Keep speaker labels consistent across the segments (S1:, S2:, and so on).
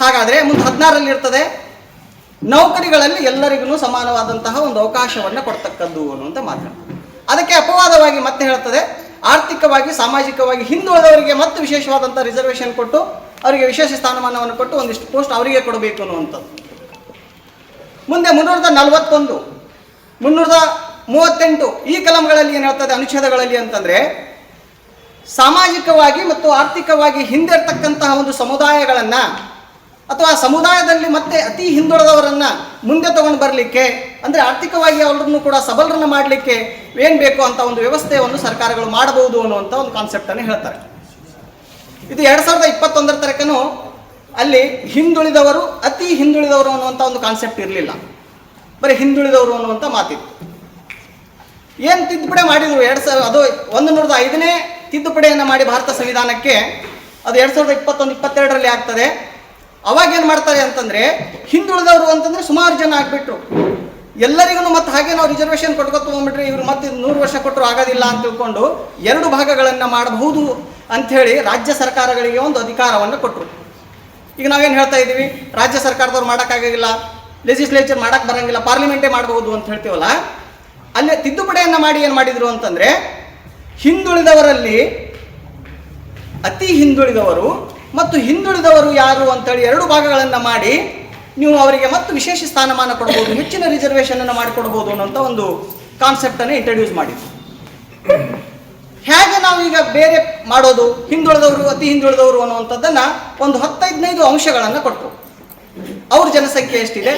S1: ಹಾಗಾದರೆ ಮುಂದೆ ಹದಿನಾರರಲ್ಲಿ ಇರ್ತದೆ. ನೌಕರಿಗಳಲ್ಲಿ ಎಲ್ಲರಿಗೂ ಸಮಾನವಾದಂತಹ ಒಂದು ಅವಕಾಶವನ್ನು ಕೊಡ್ತಕ್ಕದ್ದು ಅನ್ನುವಂಥ ಮಾತ್ರ ಅದಕ್ಕೆ ಅಪವಾದವಾಗಿ ಮತ್ತೆ ಹೇಳ್ತದೆ, ಆರ್ಥಿಕವಾಗಿ, ಸಾಮಾಜಿಕವಾಗಿ ಹಿಂದುಳಿದವರಿಗೆ ಮತ್ತೆ ವಿಶೇಷವಾದಂಥ ರಿಸರ್ವೇಷನ್ ಕೊಟ್ಟು, ಅವರಿಗೆ ವಿಶೇಷ ಸ್ಥಾನಮಾನವನ್ನು ಕೊಟ್ಟು ಒಂದಿಷ್ಟು ಪೋಸ್ಟ್ ಅವರಿಗೆ ಕೊಡಬೇಕು ಅನ್ನುವಂಥದ್ದು. ಮುಂದೆ ಮುನ್ನೂರದ ನಲವತ್ತೊಂದು, ಮುನ್ನೂರದ ಮೂವತ್ತೆಂಟು, ಈ ಕಲಂಗಳಲ್ಲಿ ಏನು ಹೇಳ್ತದೆ, ಅನುಚ್ಛೇದಗಳಲ್ಲಿ ಅಂತಂದರೆ, ಸಾಮಾಜಿಕವಾಗಿ ಮತ್ತು ಆರ್ಥಿಕವಾಗಿ ಹಿಂದಿರ್ತಕ್ಕಂತಹ ಒಂದು ಸಮುದಾಯಗಳನ್ನು ಅಥವಾ ಸಮುದಾಯದಲ್ಲಿ ಮತ್ತೆ ಅತಿ ಹಿಂದುಳಿದವರನ್ನು ಮುಂದೆ ತಗೊಂಡು ಬರಲಿಕ್ಕೆ, ಅಂದರೆ ಆರ್ಥಿಕವಾಗಿ ಅವರನ್ನು ಕೂಡ ಸಬಲರನ್ನು ಮಾಡಲಿಕ್ಕೆ ಏನು ಬೇಕು ಅಂತ ಒಂದು ವ್ಯವಸ್ಥೆಯನ್ನು ಸರ್ಕಾರಗಳು ಮಾಡಬಹುದು ಅನ್ನುವಂಥ ಒಂದು ಕಾನ್ಸೆಪ್ಟನ್ನು ಹೇಳ್ತಾರೆ. ಇದು ಎರಡು ಸಾವಿರದ ಇಪ್ಪತ್ತೊಂದರ ತನಕನೂ ಅಲ್ಲಿ ಹಿಂದುಳಿದವರು, ಅತಿ ಹಿಂದುಳಿದವರು ಅನ್ನುವಂಥ ಒಂದು ಕಾನ್ಸೆಪ್ಟ್ ಇರಲಿಲ್ಲ. ಬರೀ ಹಿಂದುಳಿದವರು ಅನ್ನುವಂಥ ಮಾತಿತ್ತು. ಏನು ತಿದ್ದುಪಡಿ ಮಾಡಿದರು? ಎರಡು ಸಾವಿರ, ಅದು ಒಂದು ನೂರದ ಐದನೇ ತಿದ್ದುಪಡಿಯನ್ನು ಮಾಡಿ ಭಾರತ ಸಂವಿಧಾನಕ್ಕೆ ಅದು ಎರಡು ಸಾವಿರದ ಇಪ್ಪತ್ತೊಂದು, ಇಪ್ಪತ್ತೆರಡರಲ್ಲಿ ಆಗ್ತದೆ. ಅವಾಗ ಏನು ಮಾಡ್ತಾರೆ ಅಂತಂದರೆ, ಹಿಂದುಳಿದವರು ಅಂತಂದರೆ ಸುಮಾರು ಜನ ಆಗಿಬಿಟ್ರು. ಎಲ್ಲರಿಗೂ ಮತ್ತೆ ಹಾಗೆ ನಾವು ರಿಸರ್ವೇಷನ್ ಕೊಟ್ಕೊತ ಹೋಗ್ಬಿಟ್ರೆ ಇವ್ರು ಮತ್ತೆ ನೂರು ವರ್ಷ ಕೊಟ್ಟರು ಆಗೋದಿಲ್ಲ ಅಂತ ತಿಳ್ಕೊಂಡು ಎರಡು ಭಾಗಗಳನ್ನು ಮಾಡಬಹುದು ಅಂಥೇಳಿ ರಾಜ್ಯ ಸರ್ಕಾರಗಳಿಗೆ ಒಂದು ಅಧಿಕಾರವನ್ನು ಕೊಟ್ಟರು ಈಗ ನಾವೇನು ಹೇಳ್ತಾ ಇದ್ದೀವಿ, ರಾಜ್ಯ ಸರ್ಕಾರದವ್ರು ಮಾಡೋಕ್ಕಾಗಿಲ್ಲ ಲೆಜಿಸ್ಲೇಚರ್ ಮಾಡೋಕ್ಕೆ ಬರಂಗಿಲ್ಲ ಪಾರ್ಲಿಮೆಂಟೇ ಮಾಡಬಹುದು ಅಂತ ಹೇಳ್ತೀವಲ್ಲ, ಅಲ್ಲೇ ತಿದ್ದುಪಡಿಯನ್ನು ಮಾಡಿ ಏನು ಮಾಡಿದರು ಅಂತಂದರೆ, ಹಿಂದುಳಿದವರಲ್ಲಿ ಅತಿ ಹಿಂದುಳಿದವರು ಮತ್ತು ಹಿಂದುಳಿದವರು ಯಾರು ಅಂತೇಳಿ ಎರಡು ಭಾಗಗಳನ್ನು ಮಾಡಿ ನೀವು ಅವರಿಗೆ ಮತ್ತು ವಿಶೇಷ ಸ್ಥಾನಮಾನ ಕೊಡ್ಬೋದು, ಹೆಚ್ಚಿನ ರಿಸರ್ವೇಷನ್ ಅನ್ನು ಮಾಡಿಕೊಡ್ಬೋದು ಅನ್ನೋಂಥ ಒಂದು ಕಾನ್ಸೆಪ್ಟನ್ನು ಇಂಟ್ರಡ್ಯೂಸ್ ಮಾಡಿದ್ರು ಹೇಗೆ ನಾವು ಈಗ ಬೇರೆ ಮಾಡೋದು, ಹಿಂದುಳಿದವರು, ಅತಿ ಹಿಂದುಳಿದವರು ಅನ್ನುವಂಥದ್ದನ್ನು ಒಂದು ಹತ್ತೈದನೈದು ಅಂಶಗಳನ್ನು ಕೊಟ್ಟರು ಅವ್ರ ಜನಸಂಖ್ಯೆ ಎಷ್ಟಿದೆ?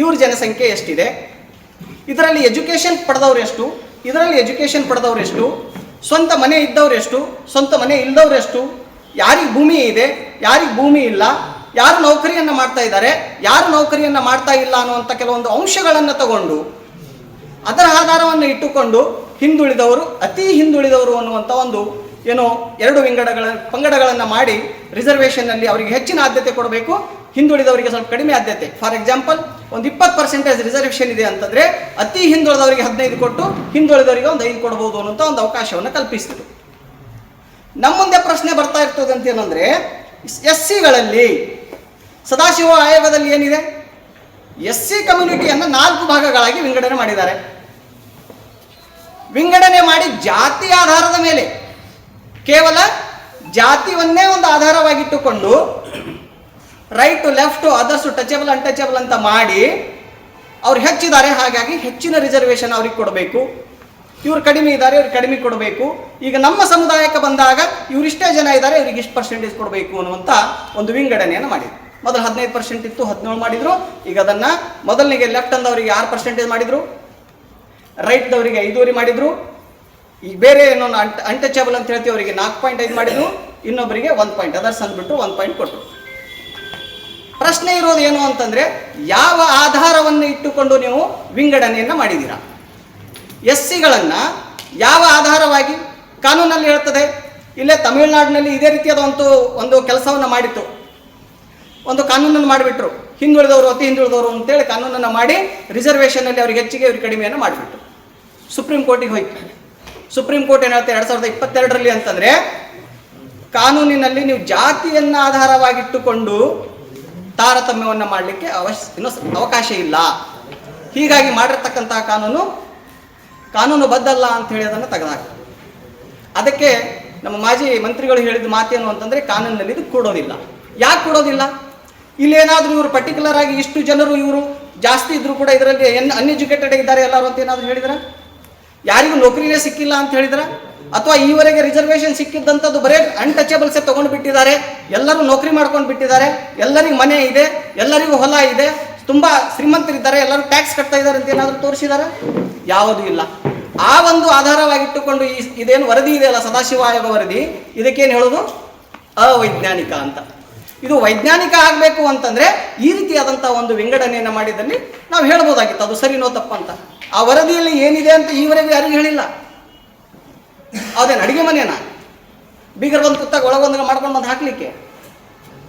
S1: ಇವ್ರ ಜನಸಂಖ್ಯೆ ಎಷ್ಟಿದೆ? ಇದರಲ್ಲಿ ಎಜುಕೇಷನ್ ಪಡೆದವ್ರು ಎಷ್ಟು? ಇದರಲ್ಲಿ ಎಜುಕೇಷನ್ ಪಡೆದವ್ರು ಎಷ್ಟು? ಸ್ವಂತ ಮನೆ ಇದ್ದವ್ರು ಎಷ್ಟು? ಸ್ವಂತ ಮನೆ ಇಲ್ಲದವ್ರು ಎಷ್ಟು? ಯಾರಿಗೆ ಭೂಮಿ ಇದೆ, ಯಾರಿಗೆ ಭೂಮಿ ಇಲ್ಲ, ಯಾರು ನೌಕರಿಯನ್ನು ಮಾಡ್ತಾ ಇದ್ದಾರೆ, ಯಾರು ನೌಕರಿಯನ್ನು ಮಾಡ್ತಾ ಇಲ್ಲ ಅನ್ನುವಂಥ ಕೆಲವೊಂದು ಅಂಶಗಳನ್ನು ತಗೊಂಡು, ಅದರ ಆಧಾರವನ್ನು ಇಟ್ಟುಕೊಂಡು ಹಿಂದುಳಿದವರು, ಅತಿ ಹಿಂದುಳಿದವರು ಅನ್ನುವಂಥ ಒಂದು ಏನೋ ಎರಡು ವಿಂಗಡಗಳ, ಪಂಗಡಗಳನ್ನು ಮಾಡಿ ರಿಸರ್ವೇಷನ್ನಲ್ಲಿ ಅವರಿಗೆ ಹೆಚ್ಚಿನ ಆದ್ಯತೆ ಕೊಡಬೇಕು, ಹಿಂದುಳಿದವರಿಗೆ ಸ್ವಲ್ಪ ಕಡಿಮೆ ಆದ್ಯತೆ. ಫಾರ್ ಎಕ್ಸಾಂಪಲ್, ಒಂದು ಇಪ್ಪತ್ತು ಪರ್ಸೆಂಟೇಜ್ ರಿಸರ್ವೇಷನ್ ಇದೆ ಅಂತಂದರೆ ಅತಿ ಹಿಂದುಳಿದವರಿಗೆ ಹದಿನೈದು ಕೊಟ್ಟು ಹಿಂದುಳಿದವರಿಗೆ ಒಂದು ಐದು ಕೊಡ್ಬೋದು ಅನ್ನೋಂಥ ಒಂದು ಅವಕಾಶವನ್ನು ಕಲ್ಪಿಸಿದರು ನಮ್ಮ ಮುಂದೆ ಪ್ರಶ್ನೆ ಬರ್ತಾ ಇರ್ತದೆ ಅಂತ ಏನಂದರೆ ಎಸ್ ಸಿಗಳಲ್ಲಿ ಸದಾಶಿವ ಆಯೋಗದಲ್ಲಿ ಏನಿದೆ? ಎಸ್ ಸಿ ಕಮ್ಯುನಿಟಿಯನ್ನು ನಾಲ್ಕು ಭಾಗಗಳಾಗಿ ವಿಂಗಡಣೆ ಮಾಡಿದ್ದಾರೆ. ವಿಂಗಡಣೆ ಮಾಡಿ ಜಾತಿ ಆಧಾರದ ಮೇಲೆ, ಕೇವಲ ಜಾತಿವನ್ನೇ ಒಂದು ಆಧಾರವಾಗಿಟ್ಟುಕೊಂಡು right, left, others, touchable, untouchable ಅಂತ ಮಾಡಿ ಅವ್ರು ಹೆಚ್ಚಿದ್ದಾರೆ. ಹಾಗಾಗಿ ಹೆಚ್ಚಿನ ರಿಸರ್ವೇಷನ್ ಅವ್ರಿಗೆ ಕೊಡಬೇಕು. ಇವ್ರು ಕಡಿಮೆ ಇದ್ದಾರೆ ಇವ್ರಿಗೆ ಕಡಿಮೆ ಕೊಡಬೇಕು. ಈಗ ನಮ್ಮ ಸಮುದಾಯಕ್ಕೆ ಬಂದಾಗ ಇವರಿಷ್ಟೇ ಜನ ಇದ್ದಾರೆ, ಇವ್ರಿಗೆ ಇಷ್ಟು ಪರ್ಸೆಂಟೇಜ್ ಕೊಡಬೇಕು ಅನ್ನುವಂಥ ಒಂದು ವಿಂಗಡಣೆಯನ್ನು ಮಾಡಿದ್ರು. ಮೊದಲು ಹದಿನೈದು ಪರ್ಸೆಂಟ್ ಇತ್ತು, ಹದಿನೇಳು ಮಾಡಿದ್ರು. ಈಗ ಅದನ್ನು ಮೊದಲನಿಗೆ ಲೆಫ್ಟ್ ಅಂದವರಿಗೆ ಆರು ಪರ್ಸೆಂಟೇಜ್ ಮಾಡಿದ್ರು. ರೈಟ್ದವರಿಗೆ ಐದೂವರೆ ಮಾಡಿದ್ರು. ಈಗ ಬೇರೆ ಏನೋ ಅಂಟ ಅಂತ ಹೇಳ್ತೀವಿ, ಅವರಿಗೆ ನಾಲ್ಕು ಪಾಯಿಂಟ್ ಐದು ಮಾಡಿದ್ರು. ಇನ್ನೊಬ್ಬರಿಗೆ ಒಂದು ಪಾಯಿಂಟ್ ಅದರ್ಸ್ ಅಂದ್ಬಿಟ್ಟು ಒಂದು ಪಾಯಿಂಟ್ ಕೊಟ್ಟರು ಪ್ರಶ್ನೆ ಇರೋದು ಏನು ಅಂತಂದ್ರೆ, ಯಾವ ಆಧಾರವನ್ನು ಇಟ್ಟುಕೊಂಡು ನೀವು ವಿಂಗಡಣೆಯನ್ನು ಮಾಡಿದ್ದೀರಾ? ಎಸ್ ಸಿಗಳನ್ನು ಯಾವ ಆಧಾರವಾಗಿ ಕಾನೂನಲ್ಲಿ ಹೇಳ್ತದೆ ಇಲ್ಲೇ ತಮಿಳುನಾಡಿನಲ್ಲಿ ಇದೇ ರೀತಿಯಾದ ಒಂದು ಒಂದು ಕೆಲಸವನ್ನು ಮಾಡಿತ್ತು. ಒಂದು ಕಾನೂನನ್ನು ಮಾಡಿಬಿಟ್ರು. ಹಿಂದುಳಿದವರು ಅತಿ ಹಿಂದುಳಿದವರು ಅಂತೇಳಿ ಕಾನೂನನ್ನು ಮಾಡಿ ರಿಸರ್ವೇಷನಲ್ಲಿ ಅವ್ರಿಗೆ ಹೆಚ್ಚಿಗೆ ಅವ್ರಿಗೆ ಕಡಿಮೆಯನ್ನು ಮಾಡಿಬಿಟ್ರು. ಸುಪ್ರೀಂ ಕೋರ್ಟಿಗೆ ಹೋಯ್ತು ಸುಪ್ರೀಂ ಕೋರ್ಟ್ ಏನು ಹೇಳ್ತಾರೆ? ಎರಡು ಸಾವಿರದ ಇಪ್ಪತ್ತೆರಡರಲ್ಲಿ ಅಂತಂದರೆ ಕಾನೂನಿನಲ್ಲಿ ನೀವು ಜಾತಿಯನ್ನು ಆಧಾರವಾಗಿಟ್ಟುಕೊಂಡು ತಾರತಮ್ಯವನ್ನು ಮಾಡಲಿಕ್ಕೆ ಅವಶ್ಯ ಅವಕಾಶ ಇಲ್ಲ. ಹೀಗಾಗಿ ಮಾಡಿರ್ತಕ್ಕಂತಹ ಕಾನೂನು ಕಾನೂನು ಬದ್ದಲ್ಲ ಅಂತ ಹೇಳಿ ಅದನ್ನು ತೆಗೆದಾಕ ಅದಕ್ಕೆ ನಮ್ಮ ಮಾಜಿ ಮಂತ್ರಿಗಳು ಹೇಳಿದ ಮಾತೇನು ಅಂತಂದರೆ ಕಾನೂನಿನಲ್ಲಿ ಇದು ಕೊಡೋದಿಲ್ಲ. ಯಾಕೆ ಕೊಡೋದಿಲ್ಲ? ಇಲ್ಲೇನಾದರೂ ಇವರು ಪರ್ಟಿಕ್ಯುಲರ್ ಆಗಿ ಇಷ್ಟು ಜನರು ಇವರು ಜಾಸ್ತಿ ಇದ್ರು ಕೂಡ ಇದರಲ್ಲಿ ಎನ್ ಅನ್ಎಜುಕೇಟೆಡ್ ಇದ್ದಾರೆ ಎಲ್ಲರೂ ಅಂತ ಏನಾದರೂ ಹೇಳಿದ್ರ? ಯಾರಿಗೂ ನೌಕರಿನೇ ಸಿಕ್ಕಿಲ್ಲ ಅಂತ ಹೇಳಿದ್ರ? ಅಥವಾ ಈವರೆಗೆ ರಿಸರ್ವೇಷನ್ ಸಿಕ್ಕಿದ್ದಂಥದ್ದು ಬರೇ ಅನ್ಟಚಬಲ್ಸೇ ತೊಗೊಂಡು ಬಿಟ್ಟಿದ್ದಾರೆ, ಎಲ್ಲರೂ ನೌಕರಿ ಮಾಡ್ಕೊಂಡು ಬಿಟ್ಟಿದ್ದಾರೆ, ಎಲ್ಲರಿಗೂ ಮನೆ ಇದೆ, ಎಲ್ಲರಿಗೂ ಹೊಲ ಇದೆ, ತುಂಬ ಶ್ರೀಮಂತರಿದ್ದಾರೆ, ಎಲ್ಲರೂ ಟ್ಯಾಕ್ಸ್ ಕಟ್ತಾ ಇದ್ದಾರೆ ಅಂತ ಏನಾದರೂ ತೋರಿಸಿದ್ದಾರೆ ಯಾವುದೂ ಇಲ್ಲ. ಆ ಒಂದು ಆಧಾರವಾಗಿಟ್ಟುಕೊಂಡು ಈ ಇದೇನು ವರದಿ ಇದೆಯಲ್ಲ ಸದಾಶಿವ ಆಯೋಗ ವರದಿ? ಇದಕ್ಕೇನು ಹೇಳೋದು? ಅವೈಜ್ಞಾನಿಕ ಅಂತ. ಇದು ವೈಜ್ಞಾನಿಕ ಆಗಬೇಕು ಅಂತಂದರೆ ಈ ರೀತಿಯಾದಂಥ ಒಂದು ವಿಂಗಡಣೆಯನ್ನು ಮಾಡಿದಲ್ಲಿ ನಾವು ಹೇಳ್ಬೋದಾಗಿತ್ತು. ಅದು ಸರಿನೋ ತಪ್ಪಂತ ಆ ವರದಿಯಲ್ಲಿ ಏನಿದೆ ಅಂತ ಈವರೆಗೂ ಯಾರಿಗೂ ಹೇಳಿಲ್ಲ. ಅದೇನು ಅಡುಗೆ ಮನೆನಾ? ಬೀಗರ್ ಬಂದು ಕುತ್ತಾಗ ಒಳಗೊಂದು ಮಾಡ್ಕೊಂಡು ಬಂದು ಹಾಕಲಿಕ್ಕೆ?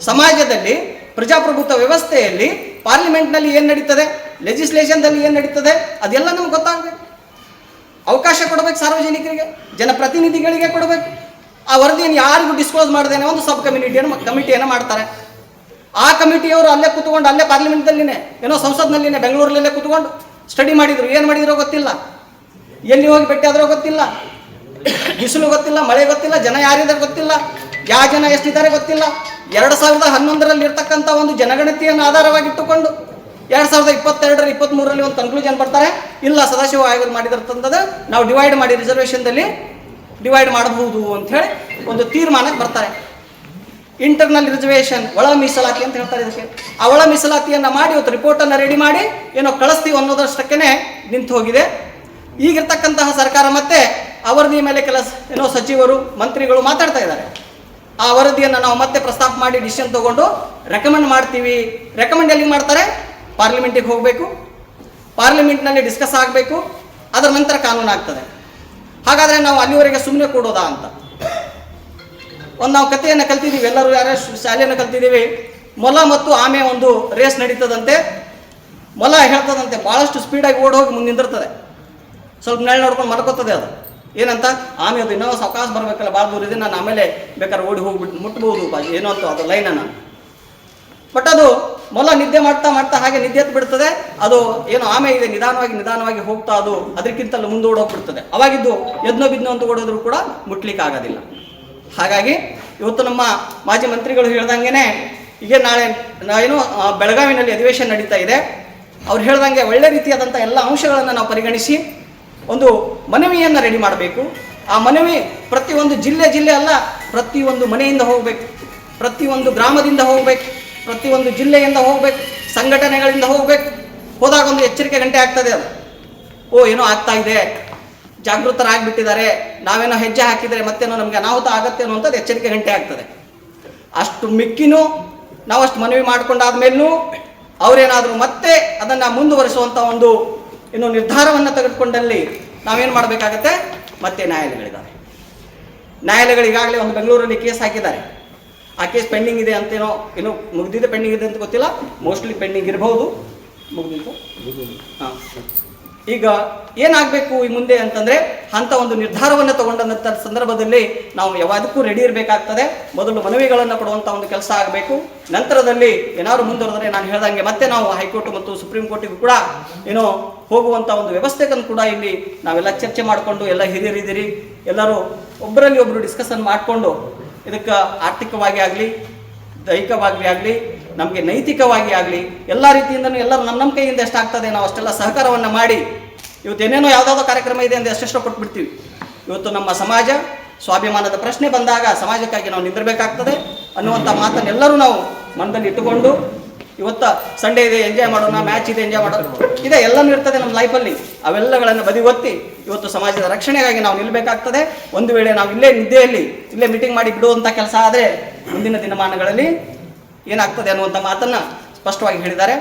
S1: ಸಮಾಜದಲ್ಲಿ ಪ್ರಜಾಪ್ರಭುತ್ವ ವ್ಯವಸ್ಥೆಯಲ್ಲಿ ಪಾರ್ಲಿಮೆಂಟ್ನಲ್ಲಿ ಏನು ನಡೀತದೆ? ಲೆಜಿಸ್ಲೇಷನ್ದಲ್ಲಿ ಏನು ನಡೀತದೆ, ಅದೆಲ್ಲ ನಮ್ಗೆ ಗೊತ್ತಾಗಬೇಕು. ಅವಕಾಶ ಕೊಡಬೇಕು ಸಾರ್ವಜನಿಕರಿಗೆ, ಜನಪ್ರತಿನಿಧಿಗಳಿಗೆ ಕೊಡಬೇಕು. ಆ ವರದಿಯನ್ನು ಯಾರಿಗೂ ಡಿಸ್ಕ್ಲೋಸ್ ಮಾಡದೇನೆ ಒಂದು ಸಬ್ ಕಮಿಟಿಯನ್ನು ಕಮಿಟಿಯನ್ನು ಮಾಡ್ತಾರೆ. ಆ ಕಮಿಟಿಯವರು ಅಲ್ಲೇ ಕೂತ್ಕೊಂಡು, ಅಲ್ಲೇ ಪಾರ್ಲಿಮೆಂಟ್ದಲ್ಲಿನೇ ಏನೋ ಸಂಸತ್ನಲ್ಲಿನೇ, ಬೆಂಗಳೂರಲ್ಲೇ ಕೂತ್ಕೊಂಡು ಸ್ಟಡಿ ಮಾಡಿದ್ರು. ಏನು ಮಾಡಿದ್ರೋ ಗೊತ್ತಿಲ್ಲ. ಎಲ್ಲಿ ಹೋಗಿ ಭೇಟಿ ಆದ್ರೂ ಗೊತ್ತಿಲ್ಲ. ಬಿಸಿಲು ಗೊತ್ತಿಲ್ಲ, ಮಳೆ ಗೊತ್ತಿಲ್ಲ, ಜನ ಯಾರಿದ್ದಾರೆ ಗೊತ್ತಿಲ್ಲ. ಯಾವ ಜನ ಎಷ್ಟಿದ್ದಾರೆ ಗೊತ್ತಿಲ್ಲ. ಎರಡು ಸಾವಿರದ ಹನ್ನೊಂದರಲ್ಲಿ ಇರ್ತಕ್ಕಂಥ ಒಂದು ಜನಗಣತಿಯನ್ನು ಆಧಾರವಾಗಿಟ್ಟುಕೊಂಡು ಎರಡು ಸಾವಿರದ ಇಪ್ಪತ್ತೆರಡರ ಇಪ್ಪತ್ತ್ಮೂರರಲ್ಲಿ ಒಂದು ಕನ್ಕ್ಲೂಷನ್ ಬರ್ತಾರೆ. ಇಲ್ಲ, ಸದಾಶಿವ ಆಯೋಗ ಮಾಡಿದಂಥದ್ದು ನಾವು ಡಿವೈಡ್ ಮಾಡಿ ರಿಸರ್ವೇಷನ್ದಲ್ಲಿ ಡಿವೈಡ್ ಮಾಡಬಹುದು ಅಂತ ಹೇಳಿ ಒಂದು ತೀರ್ಮಾನಕ್ಕೆ ಬರ್ತಾರೆ. ಇಂಟರ್ನಲ್ ರಿಸರ್ವೇಷನ್ ಒಳ ಮೀಸಲಾತಿ ಅಂತ ಹೇಳ್ತಾರೆ ಇದಕ್ಕೆ. ಆ ಒಳ ಮೀಸಲಾತಿಯನ್ನ ಮಾಡಿ ಇವತ್ತು ರಿಪೋರ್ಟನ್ನು ರೆಡಿ ಮಾಡಿ ಏನೋ ಕಳಿಸ್ತೀವಿ ಅನ್ನೋದಷ್ಟಕ್ಕೆ ನಿಂತು ಹೋಗಿದೆ. ಈಗಿರ್ತಕ್ಕಂತಹ ಸರ್ಕಾರ ಮತ್ತೆ ವರದಿ ಮೇಲೆ ಕೆಲಸ, ಏನೋ ಸಚಿವರು, ಮಂತ್ರಿಗಳು ಮಾತಾಡ್ತಾ ಇದ್ದಾರೆ. ಆ ವರದಿಯನ್ನು ನಾವು ಮತ್ತೆ ಪ್ರಸ್ತಾಪ ಮಾಡಿ ಡಿಸಿಷನ್ ತಗೊಂಡು ರೆಕಮೆಂಡ್ ಮಾಡ್ತೀವಿ. ರೆಕಮೆಂಡ್ ಎಲ್ಲಿ ಮಾಡ್ತಾರೆ? ಪಾರ್ಲಿಮೆಂಟಿಗೆ ಹೋಗಬೇಕು, ಪಾರ್ಲಿಮೆಂಟ್ನಲ್ಲಿ ಡಿಸ್ಕಸ್ ಆಗಬೇಕು, ಅದರ ನಂತರ ಕಾನೂನು ಆಗ್ತದೆ. ಹಾಗಾದರೆ ನಾವು ಅಲ್ಲಿವರೆಗೆ ಸುಮ್ಮನೆ ಕೊಡೋದಾ ಅಂತ. ಒಂದು ನಾವು ಕಥೆಯನ್ನು ಕಲ್ತಿದ್ದೀವಿ, ಎಲ್ಲರೂ ಯಾರೇ ಶಾಲೆಯನ್ನು ಕಲ್ತಿದ್ದೀವಿ, ಮೊಲ ಮತ್ತು ಆಮೆ ಒಂದು ರೇಸ್ ನಡೀತದಂತೆ. ಮೊಲ ಹೇಳ್ತದಂತೆ ಭಾಳಷ್ಟು ಸ್ಪೀಡಾಗಿ ಓಡ್ ಹೋಗಿ ಮುಂದೆ ಸ್ವಲ್ಪ ನೆಳ ನೋಡ್ಕೊಂಡು ಮಲ್ಕೋತದೆ ಅದು. ಏನಂತ? ಆಮೆ ಅದು ಇನ್ನೂ ಸಾವಕಾಶ ಬರಬೇಕಲ್ಲ, ಭಾಳ ದೂರ ಇದೆ, ನಾನು ಆಮೇಲೆ ಬೇಕಾದ್ರೆ ಓಡಿ ಹೋಗ್ಬಿಟ್ಟು ಮುಟ್ಬೋದು, ಏನೋ ಅಂತ ಅದು ಲೈನನ್ನು ಬಟ್ ಅದು ಮೊಲ ನಿದ್ದೆ ಮಾಡ್ತಾ ಮಾಡ್ತಾ ಹಾಗೆ ನಿದ್ದೆ ಎತ್ತು ಬಿಡ್ತದೆ. ಅದು ಏನು ಆಮೆ ಇದೆ, ನಿಧಾನವಾಗಿ ನಿಧಾನವಾಗಿ ಹೋಗ್ತಾ ಅದು ಅದಕ್ಕಿಂತಲೂ ಮುಂದೂಡೋಗ್ಬಿಡ್ತದೆ. ಅವಾಗಿದ್ದು ಎದ್ನೋ ಬಿದ್ನೋ ಅಂತ ಓಡೋದ್ರು ಕೂಡ ಮುಟ್ಲಿಕ್ಕೆ ಆಗೋದಿಲ್ಲ ಹಾಗಾಗಿ ಇವತ್ತು ನಮ್ಮ ಮಾಜಿ ಮಂತ್ರಿಗಳು ಹೇಳ್ದಂಗೆನೆ ಈಗ ನಾಳೆ ಏನು ಬೆಳಗಾವಿನಲ್ಲಿ ಅಧಿವೇಶನ ನಡೀತಾ ಇದೆ. ಅವ್ರು ಹೇಳ್ದಂಗೆ ಒಳ್ಳೆ ರೀತಿಯಾದಂಥ ಎಲ್ಲ ಅಂಶಗಳನ್ನು ನಾವು ಪರಿಗಣಿಸಿ ಒಂದು ಮನವಿಯನ್ನು ರೆಡಿ ಮಾಡಬೇಕು. ಆ ಮನವಿ ಪ್ರತಿಯೊಂದು ಜಿಲ್ಲೆ ಜಿಲ್ಲೆ ಅಲ್ಲ, ಪ್ರತಿಯೊಂದು ಮನೆಯಿಂದ ಹೋಗಬೇಕು, ಪ್ರತಿಯೊಂದು ಗ್ರಾಮದಿಂದ ಹೋಗಬೇಕು. ಪ್ರತಿಯೊಂದು ಜಿಲ್ಲೆಯಿಂದ ಹೋಗಬೇಕು, ಸಂಘಟನೆಗಳಿಂದ ಹೋಗಬೇಕು, ಹೋದಾಗ ಒಂದು ಎಚ್ಚರಿಕೆ ಗಂಟೆ ಆಗ್ತದೆ ಅದು. ಓ, ಏನೋ ಆಗ್ತಾ ಇದೆ, ಜಾಗೃತರಾಗಿಬಿಟ್ಟಿದ್ದಾರೆ, ನಾವೇನೋ ಹೆಜ್ಜೆ ಹಾಕಿದರೆ ಮತ್ತೇನೋ ನಮಗೆ ಅನಾಹುತ ಆಗತ್ತೇನೋ ಅಂತದ್ದು ಎಚ್ಚರಿಕೆ ಗಂಟೆ ಆಗ್ತದೆ. ಅಷ್ಟು ಮಿಕ್ಕಿನೂ ನಾವು ಅಷ್ಟು ಮನವಿ ಮಾಡ್ಕೊಂಡಾದ್ಮೇಲೂ ಅವರೇನಾದರೂ ಮತ್ತೆ ಅದನ್ನು ಮುಂದುವರಿಸುವಂಥ ಒಂದು ಇನ್ನು ನಿರ್ಧಾರವನ್ನು ತೆಗೆದುಕೊಂಡಲ್ಲಿ ನಾವೇನು ಮಾಡಬೇಕಾಗತ್ತೆ? ಮತ್ತೆ ನ್ಯಾಯಾಲಯಗಳಿದ್ದಾವೆ. ನ್ಯಾಯಾಲಯಗಳು ಈಗಾಗಲೇ ಒಂದು ಬೆಂಗಳೂರಲ್ಲಿ ಕೇಸ್ ಹಾಕಿದ್ದಾರೆ. ಆ ಕೇಸ್ ಪೆಂಡಿಂಗ್ ಇದೆ ಅಂತೇನೋ, ಏನೋ ಮುಗಿದಿದೆ ಪೆಂಡಿಂಗ್ ಇದೆ ಅಂತ ಗೊತ್ತಿಲ್ಲ. ಮೋಸ್ಟ್ಲಿ ಪೆಂಡಿಂಗ್ ಇರಬಹುದು ಮುಗಿದಿತ್ತು ಹಾಂ. ಈಗ ಏನಾಗಬೇಕು ಈ ಮುಂದೆ ಅಂತಂದ್ರೆ ಅಂತ ಒಂದು ನಿರ್ಧಾರವನ್ನು ತಗೊಂಡಂಥ ಸಂದರ್ಭದಲ್ಲಿ ನಾವು ಯಾವುದಕ್ಕೂ ರೆಡಿ ಇರಬೇಕಾಗ್ತದೆ. ಮೊದಲು ಮನವಿಗಳನ್ನು ಕೊಡುವಂಥ ಒಂದು ಕೆಲಸ ಆಗಬೇಕು. ನಂತರದಲ್ಲಿ ಏನಾದ್ರು ಮುಂದುವರೆದರೆ ನಾನು ಹೇಳ್ದಂಗೆ ಮತ್ತೆ ನಾವು ಹೈಕೋರ್ಟ್ ಮತ್ತು ಸುಪ್ರೀಂ ಕೋರ್ಟಿಗೂ ಕೂಡ ಏನೋ ಹೋಗುವಂಥ ಒಂದು ವ್ಯವಸ್ಥೆಗಳನ್ನು ಕೂಡ ಇಲ್ಲಿ ನಾವೆಲ್ಲ ಚರ್ಚೆ ಮಾಡಿಕೊಂಡು ಎಲ್ಲ ಹಿರಿಯರಿದ್ದೀರಿ. ಎಲ್ಲರೂ ಒಬ್ಬರಲ್ಲಿ ಒಬ್ಬರು ಡಿಸ್ಕಷನ್ ಮಾಡಿಕೊಂಡು ಇದಕ್ಕೆ ಆರ್ಥಿಕವಾಗಿ ಆಗಲಿ, ದೈಹಿಕವಾಗಿ ಆಗಲಿ, ನಮಗೆ ನೈತಿಕವಾಗಿ ಆಗಲಿ, ಎಲ್ಲ ರೀತಿಯಿಂದನೂ ಎಲ್ಲರೂ ನಮ್ಮ ನಮ್ಮ ಕೈಯಿಂದ ಎಷ್ಟಾಗ್ತದೆ ನಾವು ಅಷ್ಟೆಲ್ಲ ಸಹಕಾರವನ್ನು ಮಾಡಿ, ಇವತ್ತು ಏನೇನೋ ಯಾವುದಾವುದೋ ಕಾರ್ಯಕ್ರಮ ಇದೆ ಅಂತ ಎಷ್ಟೆಷ್ಟೋ ಕೊಟ್ಬಿಡ್ತೀವಿ. ಇವತ್ತು ನಮ್ಮ ಸಮಾಜ ಸ್ವಾಭಿಮಾನದ ಪ್ರಶ್ನೆ ಬಂದಾಗ ಸಮಾಜಕ್ಕಾಗಿ ನಾವು ನಿಂದಿರಬೇಕಾಗ್ತದೆ ಅನ್ನುವಂಥ ಮಾತನ್ನೆಲ್ಲರೂ ನಾವು ಮನದಲ್ಲಿ ಇಟ್ಟುಕೊಂಡು, ಇವತ್ತ ಸಂಡೇ ಇದೆ ಎಂಜಾಯ್ ಮಾಡೋಣ ಮ್ಯಾಚ್ ಇದೆ ಎಂಜಾಯ್ ಮಾಡೋಣ, ಇದೆ ಎಲ್ಲನೂ ಇರ್ತದೆ ನಮ್ಮ ಲೈಫಲ್ಲಿ ಅವೆಲ್ಲಗಳನ್ನು ಬದಿಗೊತ್ತಿ ಇವತ್ತು ಸಮಾಜದ ರಕ್ಷಣೆಗಾಗಿ ನಾವು ನಿಲ್ಲಬೇಕಾಗ್ತದೆ ಒಂದು ವೇಳೆ ನಾವು ಇಲ್ಲೇ ನಿದ್ದೆಯಲ್ಲಿ ಇಲ್ಲೇ ಮೀಟಿಂಗ್ ಮಾಡಿ ಬಿಡುವಂಥ ಕೆಲಸ ಆದರೆ ಮುಂದಿನ ದಿನಮಾನಗಳಲ್ಲಿ ಏನಾಗ್ತದೆ ಅನ್ನುವಂಥ ಮಾತನ್ನು ಸ್ಪಷ್ಟವಾಗಿ ಹೇಳಿದ್ದಾರೆ.